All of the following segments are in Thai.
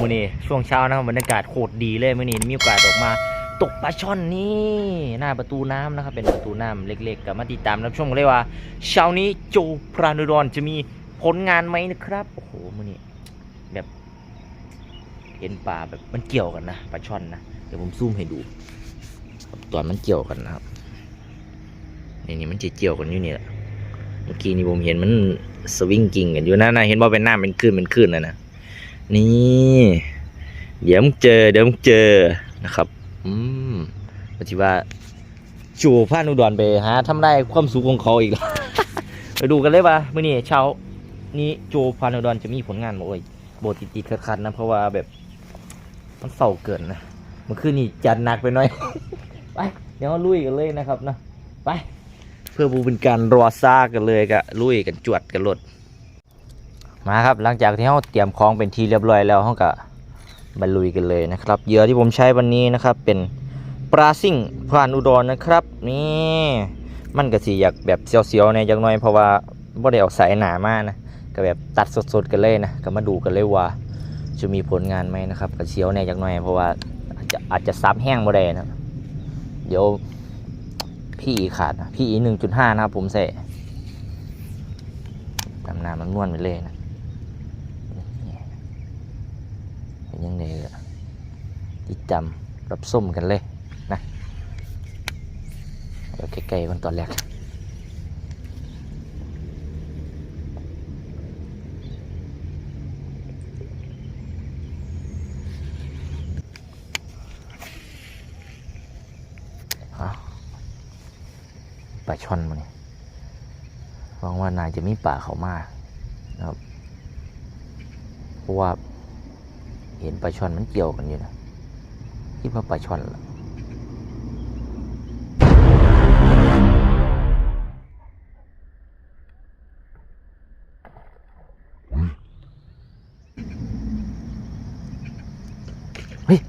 มื่อนี้ช่วงเช้านะครับบรรยากาศโคตรดีเลยมื่อนี้มีโอกาสออกมา ตกปลาช่อนนี่หน้าประตูน้ำนะครับ เป็นประตูน้ำเล็กๆกับมาติดตามรับชมกันเลยว่า เช้านี้โจพรานุดรจะมีผลงานไหมนะครับ โอ้โหมื่อนี้แบบเห็นปลาแบบมันเกี่ยวกันนะปลาช่อนนะเดี๋ยวผมซูมให้ดูตอนมันเกี่ยวกันนะครับนี่นี่มันจะเกี่ยวกันอยู่นี่แหละเมื่อกี้นี่ผมเห็นมันสวิงกิ่งกันอยู่นะนะเห็นว่าเป็นหน้าเป็นคลื่นเป็นคลื่นนะนะ นี่ เดี๋ยวมึงเจอ เดี๋ยวมึงเจอนะครับ อืมปฏิว่าจูพานุดรไปหาทำได้ความสูงของเขาอีกแล้วไปดูกันเลยว่ามื่อนี้เช้านี้โจพานุดรจะมีผลงานมาโอ้ยโบติดติดๆขัดๆนะ เพราะว่าแบบมันเศร้าเกินนะมื่อคืนนี้จัดหนักไปหน่อย ไป เดี๋ยวลุยกันเลยนะครับนะ ไป เพื่อบูเป็นการรอซ่ากันเลยกะลุยกันจวดกันรถ มาครับหลังจากที่เราเตรียมของเป็นทีเรียบร้อยแล้วเราก็บรรลุยกันเลยนะครับเหยื่อที่ผมใช้วันนี้นะครับเป็นปลาซิ่งพรานอุดรนะครับนี่มันก็สีอยากแบบเสียวๆในอยจังหน่อยเพราะว่าบ่ได้ออกสายหนามากนะก็แบบตัดสดๆกันเลยนะก็มาดูกันเลยว่า จะมีผลงานไหมนะครับก็เสียวในอยจังหน่อยเพราะว่าอาจจะอาจจะซับแห้งบ่ได้นะเดี๋ยวพี่อีขาดนะพี่อีหนึ่งจุดห้านะครับผมใส่ตำนานมันม้วนไปเลยนะเป็น ยังไงเลยติดจำรับส้มกันเลยนะเดี๋ยวใกล้ๆวันตอนแรกอะปลาช่อนมันหวังว่านายจะมีป่าเขามากนะครับเพราะว่า เห็นปลาช่อนมันเกี่ยวกันอยู่นะคิดว่าปลาช่อนละเฮ้ย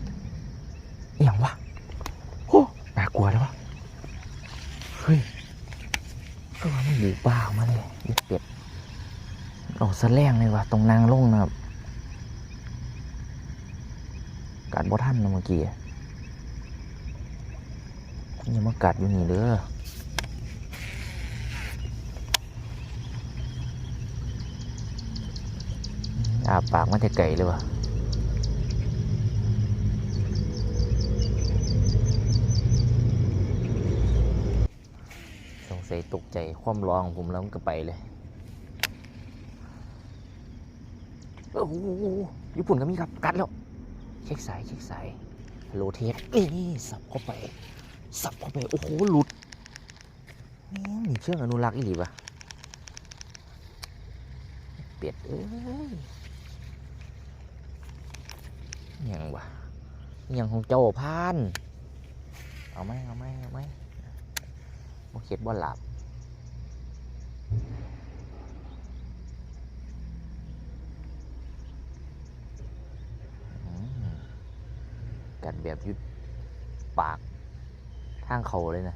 อหย่างวะโอ้น่ากลัวเลยวะเฮ้ยก็ว่ามันอยู่ป่ามาเลยยึดเป็ดออกสะแลงเลยวะตรงนางลงนะครับ กัดบ่ท่านเมื่อกี้ยังมากัดอยู่นี่เด้ออาปากมันจะไก่เลยว่ะสงสัยตกใจความร้องของผมแล้วมันก็ไปเลยโอ้โหญี่ปุ่นก็มีครับ กัดแล้ว เช็คสายเช็คสายโลเทสนี่สับเข้าไป สับเข้าไปโอ้โหหลุดนี่มีเชือกอนุรักษ์อีหลีปะเป็ดเอ้ยยังวะยังของเจ้าพาน เอาไหมเอาไหมเอาไหมโอเคบ่หลับอืมกัด แบบยุดปากทางเขาเลยนะ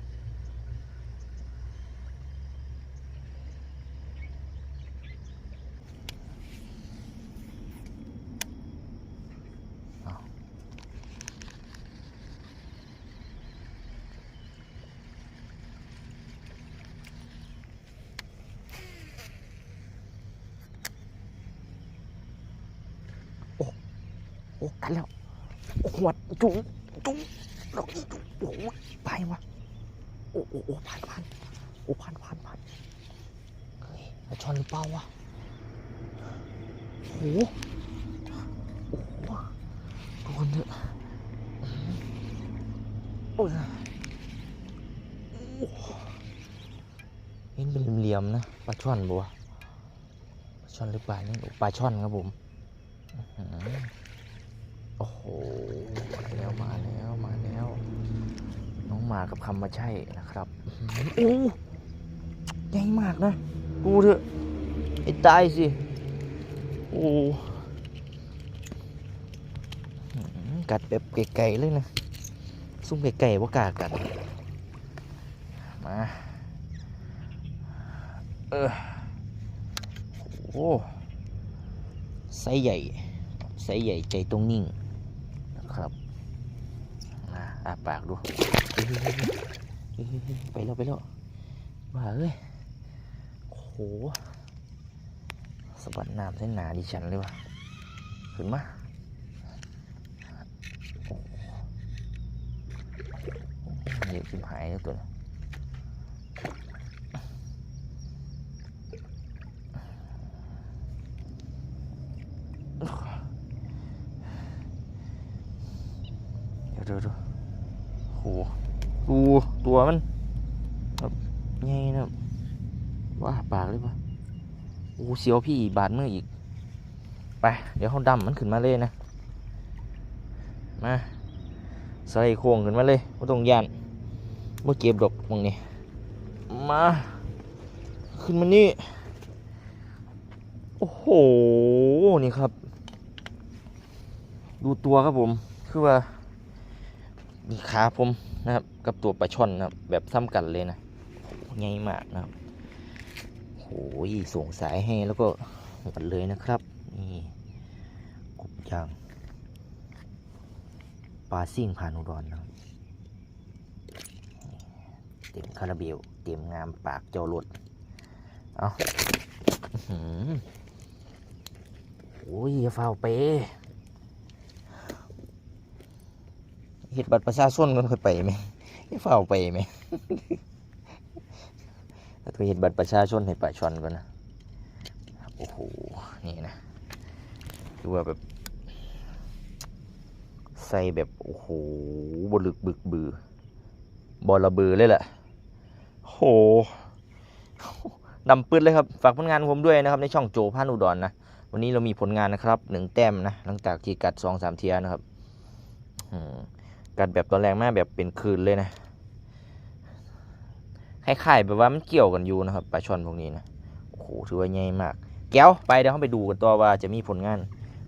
โอ้ โอ้ กันแล้ว หวดจุ๋งจุ๋งดอกนี้จุ๋งโอ้ยไปวะโอ้โอ้โอ้ผ่านผ่านโอ้ผ่านผ่านผ่านเฮ้ยมาชนหรือเปล่าวะโอ้โหโอ้โหโดนเถอะโอ้ยโอ้โหเห็นเป็นเหลี่ยมๆนะปลาช่อนบัวปลาช่อนหรือปลานี่ปลาช่อนครับผมอื โอ้โหมาแล้วมาแล้วมาแล้ว น้องหมากับคำมาใช่นะครับโอ้ใหญ่มากนะดูเถอะไอ้ตายสิโอ้กัดแบบไก่ๆเลยนะซุ่มไก่ๆว่ากากัดมาเออโอ้ไซใหญ่ไซใหญ่ใจตรงนิ่ง ครับนะอาปากดู ไปแล้วไปแล้วมาเอ้ยโอ้โหสะบัดน้ำเส้นหนาดิฉันเลยว่ะขึ้นมาโอ้โหเยอะชิบหายแล้วตัวนี้ เดี๋ยวเดี๋ยวเดี๋ยวโห ดูตัวมันแบบไงนะว่าปากเลยปะโอ้เสียวพี่บาดมืออีก ไป เดี๋ยวเขาดำมันขึ้นมาเลยนะ มาใส่โค้งขึ้นมาเลยไม่ต้องย่านเมื่อเก็บดอกมึงนี่มา ขึ้นมานี่ โอ้โห นี่ครับ ดูตัวครับผม คือว่ามีขาผม นะครับ กับตัวปลาช่อนนะครับแบบซ้ำกันเลยนะโหใหญ่มากนะครับโอ้ยส่งสายให้แล้วก็หมดเลยนะครับ นี่กบยางปลาซิ่งผ่านอุดรนะครับเต็มคาราเบลเต็มงามปากเจ้ารถเอาอื้อหือโอ้ยอย่าเฝ้าวเป เห็ดบัตรประชาชนกันค่อยไปไหมเฝ้าไปไหมถ้าตัวเห็ดบัตรประชาชนให้ป่าชนก่อนนะ โอ้โห นี่นะดูว่าแบบ ใส่แบบ โอ้โหบลึกบึกบือบอระเบือเลยแหละโหดำปื้ดเลยครับ ฝากผลงานผมด้วยนะครับ ในช่องโจพานุดรนนะ วันนี้เรามีผลงานนะครับหนึ่งแต้มนะ หลังจากที่กัดสองสามเทียนะครับ อืม กัดแบบตอนแรงมากแบบเป็นคืนเลยนะคล้ายๆแบบว่ามันเกี่ยวกันอยู่นะครับปลาช่อนพวกนี้นะโอ้โหถือว่าใหญ่มาก แก้วไปเดี๋ยวเราไปดูกันต่อว่าจะมีผลงาน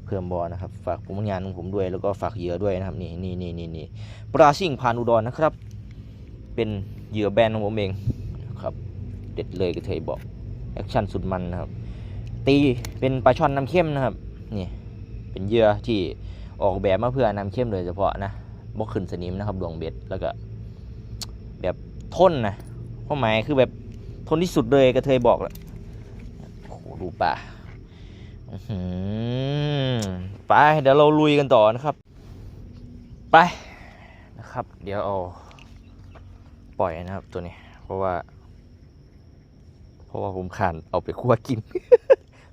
เพิ่มบอนะครับ ฝากผลงานของผมด้วยแล้วก็ฝากเหยื่อด้วยนะครับนี่นี่นี่นี่นี่ปลาซิ่งพานอุดรนนะครับ เป็นเหยื่อแบรนด์ของผมเองนะครับเด็ดเลยก็เทยบอกแอคชั่นสุดมันนะครับ ตีเป็นปลาช่อนน้ำเข้มนะครับนี่เป็นเหยื่อที่ออกแบบมาเพื่อน้ำเข้มโดยเฉพาะนะ บ่ขึ้นสนิมนะครับดวงเบ็ดแล้วก็ แบบทนนะความหมายคือแบบทนที่สุดเลยกระเทยบอกแหล้วโอ้โหดูป่าไปเดี๋ยวเราลุยกันต่อนะครับ ไปนะครับ เดี๋ยวเอาปล่อยนะครับตัวนี้ เพราะว่า เพราะว่าผมขานเอาไปคั่วกิน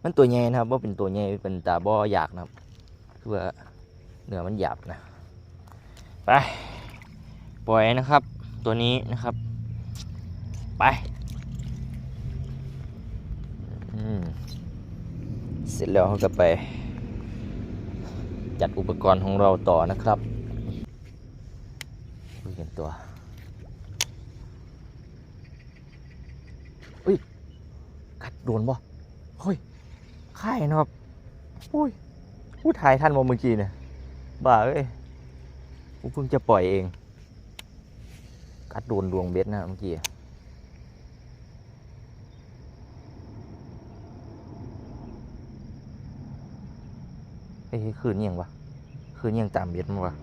มันตัวใหญ่นะครับว่าเป็นตัวใหญ่เป็นตาบ่ออยากนะครับคือว่าเนื้อมันหยาบนะ ไปปล่อยนะครับ ตัวนี้นะครับ ไปเสร็จแล้วเขาก็ไป จัดอุปกรณ์ของเราต่อนะครับคุยกันตัวอุ้ยกัดโดนบ่เฮ้ยค่ายนะครับอุ้ยพูดถ่ายทันมาเมื่อกี้เนี่ยบ้าเอ้ย กูเพิ่งจะปล่อยเอง กัดโดนดวงเบ็ดนะเมื่อกี้เฮ้ยคืนเนียงวะคืนเนียงตามเบ็ดมั้งวะ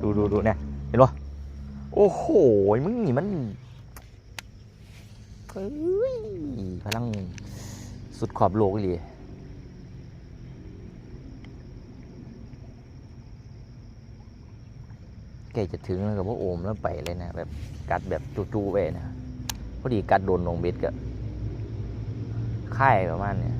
ดูดูดูเนี่ยเห็นปะโอ้โห มึงนี่มันเฮ้ยพลัง สุดขอบโลกเลยแกจะถึงแล้วกับพ่อโอมแล้วไปเลยนะ แบบกัดแบบจู่ๆไปนะพอดีกัดโดนลงเบ็ดกับค่ายประมาณเนี่ย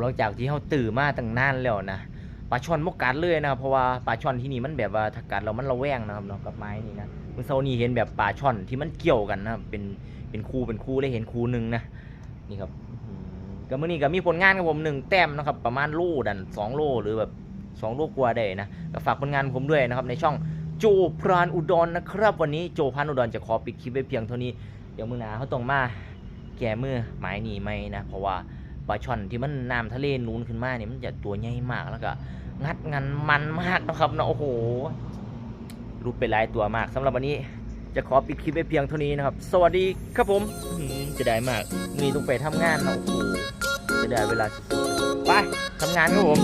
หลังจากที่เขาตื่นมาตั้งนานแล้วนะปลาช่อนมกกัดเลยนะครับเพราะว่าปลาช่อนที่นี่มันแบบว่าถ้ากัดเรามันระแวงนะครับเนาะกับไม้นี่นะเมื่อเช้านี้เห็นแบบปลาช่อนที่มันเกี่ยวกันนะเป็นเป็นคู่เป็นคู่เลยเห็นคู่หนึ่งนะนี่ครับก็มื่อนี้ก็มีผลงานกับผมหนึ่งแต้มนะครับประมาณโลดันสองโลหรือแบบสองโลกว่าได้นะก็ฝากผลงานผมด้วยนะครับในช่องโจพรานอุดรนะครับ วันนี้โจพรานอุดรจะขอปิดคลิปไว้เพียงเท่านี้เดี๋ยวมือหนาเขาต้องมาแก้มือหมายหนีไหมนะเพราะว่า ปลาช่อนที่มันน้ำทะเลนูนขึ้นมาเนี่ยมันจะตัวใหญ่มากแล้วก็ งัดงันมันมากนะครับนะโอ้โหรูปเป็นหลายตัวมากสำหรับวันนี้จะขอปิดคลิปไว้เพียงเท่านี้นะครับ สวัสดีครับผมจะได้มากมีต้องไปทำงานนาะโอ้โหจะได้เวลาไปทำงานครับผม